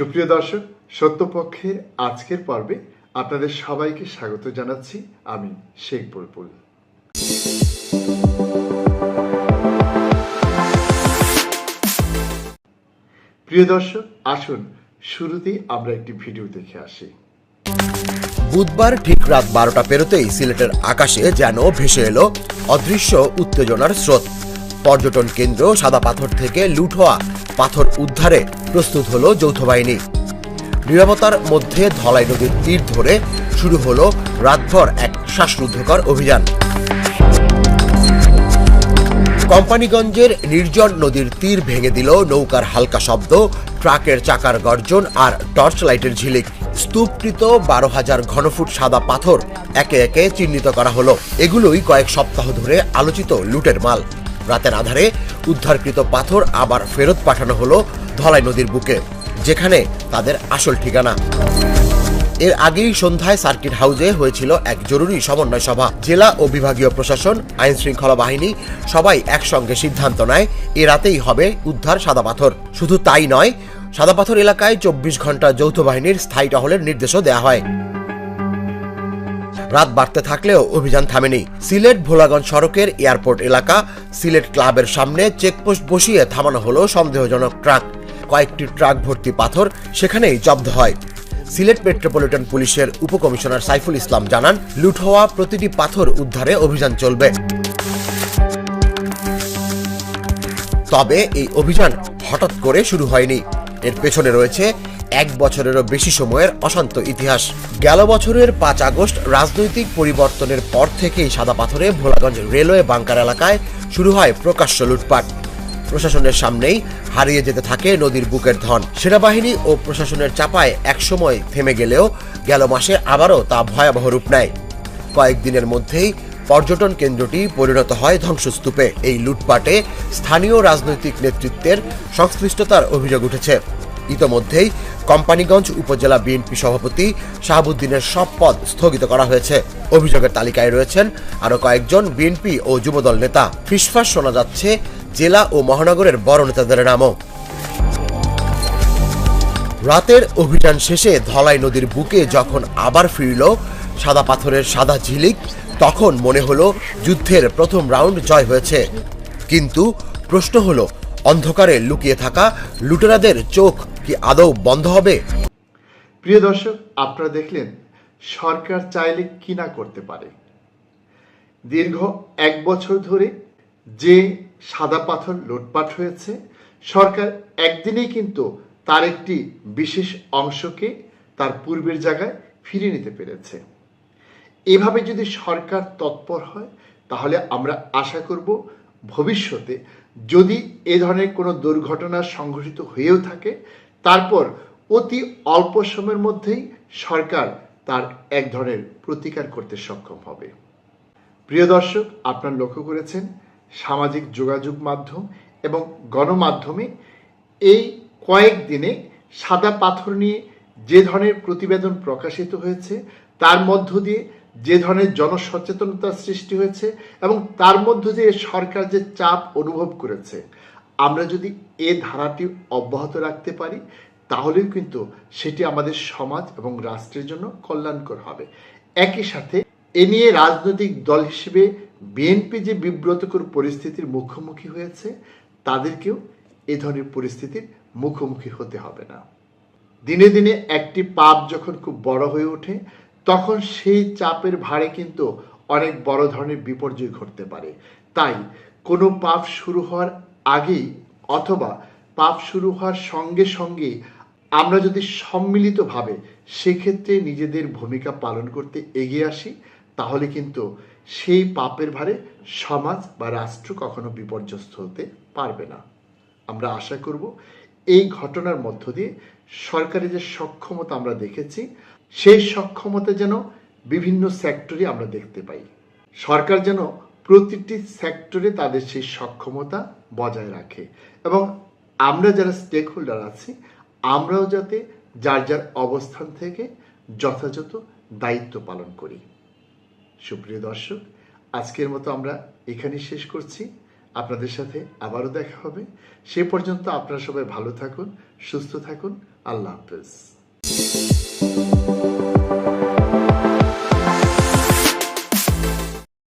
সুপ্রিয় দর্শক সত্যপক্ষের আজকের পর্বে আপনাদের সবাইকে স্বাগত জানাচ্ছি আমি শেখ বুলবুল। প্রিয় দর্শক, আসুন শুরুতেই আমরা একটি ভিডিও দেখে আসি। বুধবার ঠিক রাত বারোটা পেরোতেই সিলেটের আকাশে যেন ভেসে এলো অদৃশ্য উত্তেজনার স্রোত। পর্যটন কেন্দ্র সাদা পাথর থেকে লুট হওয়া পাথর উদ্ধারে প্রস্তুত হলো যৌথ বাহিনী নিরাপত্তার মধ্যে ধলাই নদীর তীর ধরে শুরু হলো রাতভর এক শ্বাসরুদ্ধকর অভিযান। কোম্পানিগঞ্জের নির্জন নদীর তীর ভেঙে দিল নৌকার হালকা শব্দ, ট্রাকের চাকার গর্জন আর টর্চ লাইটের ঝিলিক। স্তূপকৃত বারো হাজার ঘনফুট সাদা পাথর একে একে চিহ্নিত করা হলো। এগুলোই কয়েক সপ্তাহ ধরে আলোচিত লুটের মাল। রাতের আধারে উদ্ধারকৃত পাথর আবার ফেরত পাঠানো হলো ধলাই নদীর বুকে, যেখানে তাদের আসল ঠিকানা। এর আগেই সন্ধ্যায় সার্কিট হাউসে হয়েছিল এক জরুরি সমন্বয় সভা। জেলা ও বিভাগীয় প্রশাসন আইন শৃঙ্খলা বাহিনী সবাই একসঙ্গে সিদ্ধান্ত নেয়, এ রাতেই হবে উদ্ধার সাদা পাথর। শুধু তাই নয়, সাদা পাথর এলাকায় চব্বিশ ঘণ্টা যৌথ বাহিনীর স্থায়ী টহলের নির্দেশও দেওয়া হয়। রাত বাড়তে থাকলেও অভিযান থামেনি। সিলেট ভোলাগঞ্জ সড়কের এয়ারপোর্ট এলাকা, সিলেট ক্লাবের সামনে চেকপোস্ট বসিয়ে থামানো হলো সন্দেহজনক ট্রাক। কয়েকটি ট্রাক ভর্তি পাথর সেখানেই জব্দ হয়। সিলেট মেট্রোপলিটন পুলিশের উপকমিশনার সাইফুল ইসলাম জানান, লুট হওয়া প্রতিটি পাথর উদ্ধারে অভিযান চলবে। তবে এই অভিযান হঠাৎ করে শুরু হয়নি। এর পেছনে রয়েছে এক বছরেরও বেশি সময়ের অশান্ত ইতিহাস। গেল বছরের পাঁচ আগস্ট রাজনৈতিক পরিবর্তনের পর থেকেই সাদা পাথরে ভোলাগঞ্জ রেলওয়ে বাংকার এলাকায় শুরু হয় প্রকাশ্য লুটপাট। প্রশাসনের সামনেই হারিয়ে যেতে থাকে নদীর বুকের ধন। সেনাবাহিনী ও প্রশাসনের চাপায় একসময় থেমে গেলেও গেল মাসে আবারও তা ভয়াবহ রূপ নেয়। কয়েকদিনের মধ্যেই পর্যটন কেন্দ্রটি পরিণত হয় ধ্বংসস্তূপে। এই লুটপাটে স্থানীয় রাজনৈতিক নেতৃত্বের সংশ্লিষ্টতার অভিযোগ উঠেছে। ইতোমধ্যেই কোম্পানিগঞ্জ উপজেলা বিএনপি সভাপতি শাহাবুদ্দিনের সব পদ স্থগিত করা হয়েছে। অভিযোগের তালিকায় রয়েছেন আরও কয়েকজন বিএনপি ও যুবদল নেতা। ফিসফাস শোনা যাচ্ছে জেলা ও মহানগরের বড় নেতাদের নামও। রাতের অভিযান শেষে ধলাই নদীর বুকে যখন আবার ফিরল সাদা পাথরের সাদা ঝিলিক, তখন মনে হলো যুদ্ধের প্রথম রাউন্ড জয় হয়েছে। কিন্তু প্রশ্ন হলো, অন্ধকারে লুকিয়ে থাকা লুটেরাদের চোখ কি আদৌ বন্ধ হবে? প্রিয় দর্শক, আপনারা দেখলেন সরকার চাইলে কি না করতে পারে। দীর্ঘ এক বছর ধরে যে সাদা পাথর লুটপাট হয়েছে, সরকার একদিনেই কিন্তু তার একটি বিশেষ অংশকে তার পূর্বের জায়গায় ফিরিয়ে নিতে পেরেছে। এভাবে যদি সরকার তৎপর হয়, তাহলে আমরা আশা করব ভবিষ্যতে যদি এ ধরনের কোনো দুর্ঘটনা সংঘটিত হয়েও থাকে তারপর অতি অল্প সময়ের মধ্যেই সরকার তার এক ধরনের প্রতিকার করতে সক্ষম হবে। প্রিয় দর্শক, আপনার লক্ষ্য করেছেন সামাজিক যোগাযোগ মাধ্যম এবং গণমাধ্যমে এই কয়েকদিনে সাদা পাথর নিয়ে যে ধরনের প্রতিবেদন প্রকাশিত হয়েছে, তার মধ্য দিয়ে যে ধরনের জনসচেতনতার সৃষ্টি হয়েছে এবং তার মধ্য দিয়ে সরকার যে চাপ অনুভব করেছে আমরা যদি এ ধারাটি অব্যাহত রাখতে পারি, তাহলেও কিন্তু সেটি আমাদের সমাজ এবং রাষ্ট্রের জন্য কল্যাণকর হবে। একই সাথে এ নিয়ে রাজনৈতিক দল হিসেবে বিএনপি যে বিব্রতকর পরিস্থিতির মুখোমুখি হয়েছে, তাদেরকেও এ ধরনের পরিস্থিতির মুখোমুখি হতে হবে না। দিনে দিনে একটি পাপ যখন খুব বড় হয়ে ওঠে, তখন সেই চাপের ভারে কিন্তু অনেক বড় ধরনের বিপর্যয় ঘটতে পারে। তাই কোনো পাপ শুরু হওয়ার আগেই অথবা পাপ শুরু হওয়ার সঙ্গে সঙ্গে আমরা যদি সম্মিলিতভাবে সেক্ষেত্রে নিজেদের ভূমিকা পালন করতে এগিয়ে আসি, তাহলে কিন্তু সেই পাপের ভারে সমাজ বা রাষ্ট্র কখনো বিপর্যস্ত হতে পারবে না। আমরা আশা করব এই ঘটনার মধ্য দিয়ে সরকারের যে সক্ষমতা আমরা দেখেছি, সেই সক্ষমতা যেন বিভিন্ন সেক্টরে আমরা দেখতে পাই। সরকার যেন প্রতিটি সেক্টরে তাদের সেই সক্ষমতা বজায় রাখে। এবং আমরা যারা স্টেক হোল্ডার আছি, আমরাও যাতে যার যার অবস্থান থেকে যথাযথ দায়িত্ব পালন করি। সুপ্রিয় দর্শক, আজকের মতো আমরা এখানেই শেষ করছি। আপনাদের সাথে আবারও দেখা হবে। সে পর্যন্ত আপনারা সবাই ভালো থাকুন, সুস্থ থাকুন। আল্লাহ হাফেজ।